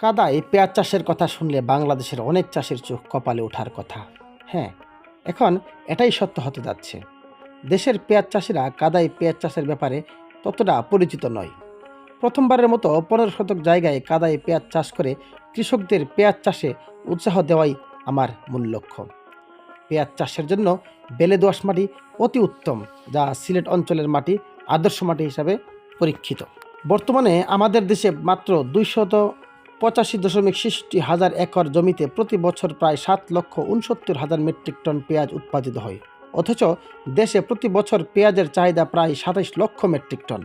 কাদায় পেঁয়াজ চাষের কথা শুনলে বাংলাদেশের অনেক চাষের চোখ কপালে ওঠার কথা। হ্যাঁ এখন এটাই সত্য হতে যাচ্ছে। দেশের পেঁয়াজ চাষিরা কাদায় পেঁয়াজ চাষের ব্যাপারে ততটা পরিচিত নয়। প্রথমবারের মতো পনেরো শতক জায়গায় কাদায় পেঁয়াজ চাষ করে কৃষকদের পেঁয়াজ চাষে উৎসাহ দেওয়াই আমার মূল লক্ষ্য। পেঁয়াজ চাষের জন্য বেলে দোআঁশ মাটি অতি উত্তম, যা সিলেট অঞ্চলের মাটি, আদর্শ মাটি হিসাবে পরীক্ষিত। বর্তমানে আমাদের দেশে মাত্র দুইশত পঁচাশি দশমিক ষষ্টি হাজার একর জমিতে প্রতি বছর প্রায় সাত লক্ষ উনসত্তর হাজার মেট্রিক টন পেঁয়াজ উৎপাদিত হয়। অথচ দেশে প্রতি বছর পেঁয়াজের চাহিদা প্রায় সাতাইশ লক্ষ মেট্রিক টন।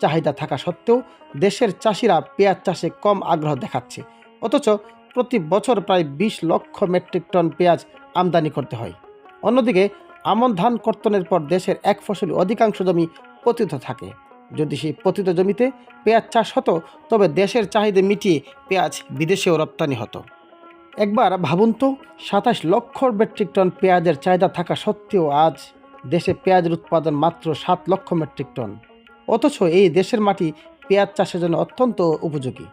চাহিদা থাকা সত্ত্বেও দেশের চাষিরা পেঁয়াজ চাষে কম আগ্রহ দেখাচ্ছে। অথচ প্রতি বছর প্রায় বিশ লক্ষ মেট্রিক টন পেঁয়াজ আমদানি করতে হয়। অন্যদিকে আমন ধান কর্তনের পর দেশের এক ফসলি অধিকাংশ জমি পতিত থাকে। যদি সেই পতিত জমিতে পেঁয়াজ চাষ হতো, তবে দেশের চাহিদা মিটিয়ে পেঁয়াজ বিদেশেও রপ্তানি হতো। একবার ভাবুন তো, সাতাশ লক্ষ মেট্রিক টন পেঁয়াজের চাহিদা থাকা সত্ত্বেও আজ দেশে পেঁয়াজের উৎপাদন মাত্র সাত লক্ষ মেট্রিক টন। অথচ এই দেশের মাটি পেঁয়াজ চাষের জন্য অত্যন্ত উপযোগী।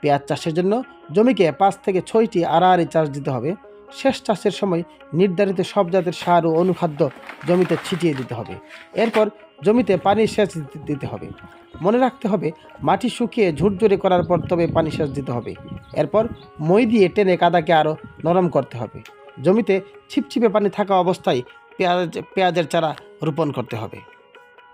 পেঁয়াজ চাষের জন্য জমিকে পাঁচ থেকে ছয়টি আড়াআড়ি চাষ দিতে হবে। শেষ চাষের সময় নির্ধারিত সব জাতের সার ও অনুখাদ্য জমিতে ছিটিয়ে দিতে হবে। এরপর জমিতে পানি সেচ দিতে- হবে। মনে রাখতে হবে, মাটি শুকিয়ে ঝুরঝুরে করার পর তবে পানি সেচ দিতে হবে। এরপর মই দিয়ে টেনে কাদাকে আরও নরম করতে হবে। জমিতে ছিপছিপে পানি থাকা অবস্থায় পেঁয়াজ পেঁয়াজের চারা রোপণ করতে হবে।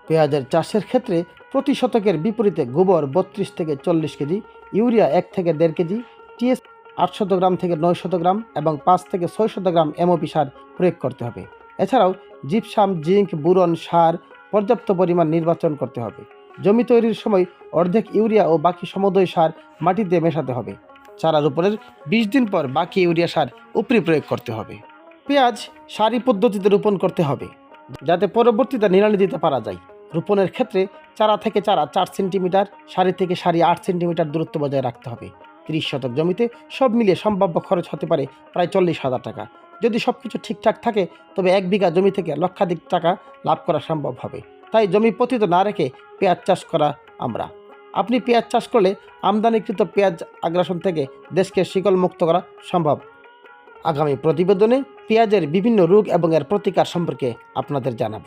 পেঁয়াজের চাষের ক্ষেত্রে প্রতি শতকের বিপরীতে গোবর বত্রিশ থেকে চল্লিশ কেজি, ইউরিয়া এক থেকে দেড় কেজি, টিএস আটশত গ্রাম থেকে নয়শত গ্রাম এবং পাঁচ থেকে ছয়শত গ্রাম এমওপি সার প্রয়োগ করতে হবে। এছাড়াও জিপসাম, জিঙ্ক, বুরন, সার পর্যাপ্ত পরিমাণ নির্বাচন করতে হবে। জমি তৈরির সময় অর্ধেক ইউরিয়া ও বাকি সমদয় সার মাটিতে মেশাতে হবে। চারা রোপণের বিশ দিন পর বাকি ইউরিয়া সার উপরি প্রয়োগ করতে হবে। পেঁয়াজ সারি পদ্ধতিতে রোপণ করতে হবে, যাতে পরবর্তীতে নিড়ানি দিতে পারা যায়। রোপণের ক্ষেত্রে চারা থেকে চারা চার সেন্টিমিটার, সারি থেকে সারি আট সেন্টিমিটার দূরত্ব বজায় রাখতে হবে। ত্রিশ শতক জমিতে সব মিলিয়ে সম্ভাব্য খরচ হতে পারে প্রায় চল্লিশ হাজার টাকা। যদি সব কিছু ঠিকঠাক থাকে, তবে এক বিঘা জমি থেকে লক্ষাধিক টাকা লাভ করা সম্ভব হবে। তাই জমি পতিত না রেখে পেঁয়াজ চাষ করা আমরা। আপনি পেঁয়াজ চাষ করলে আমদানিকৃত পেঁয়াজ আগ্রাসন থেকে দেশকে শিকল মুক্ত করা সম্ভব। আগামী প্রতিবেদনে পেঁয়াজের বিভিন্ন রোগ এবং এর প্রতিকার সম্পর্কে আপনাদের জানাব।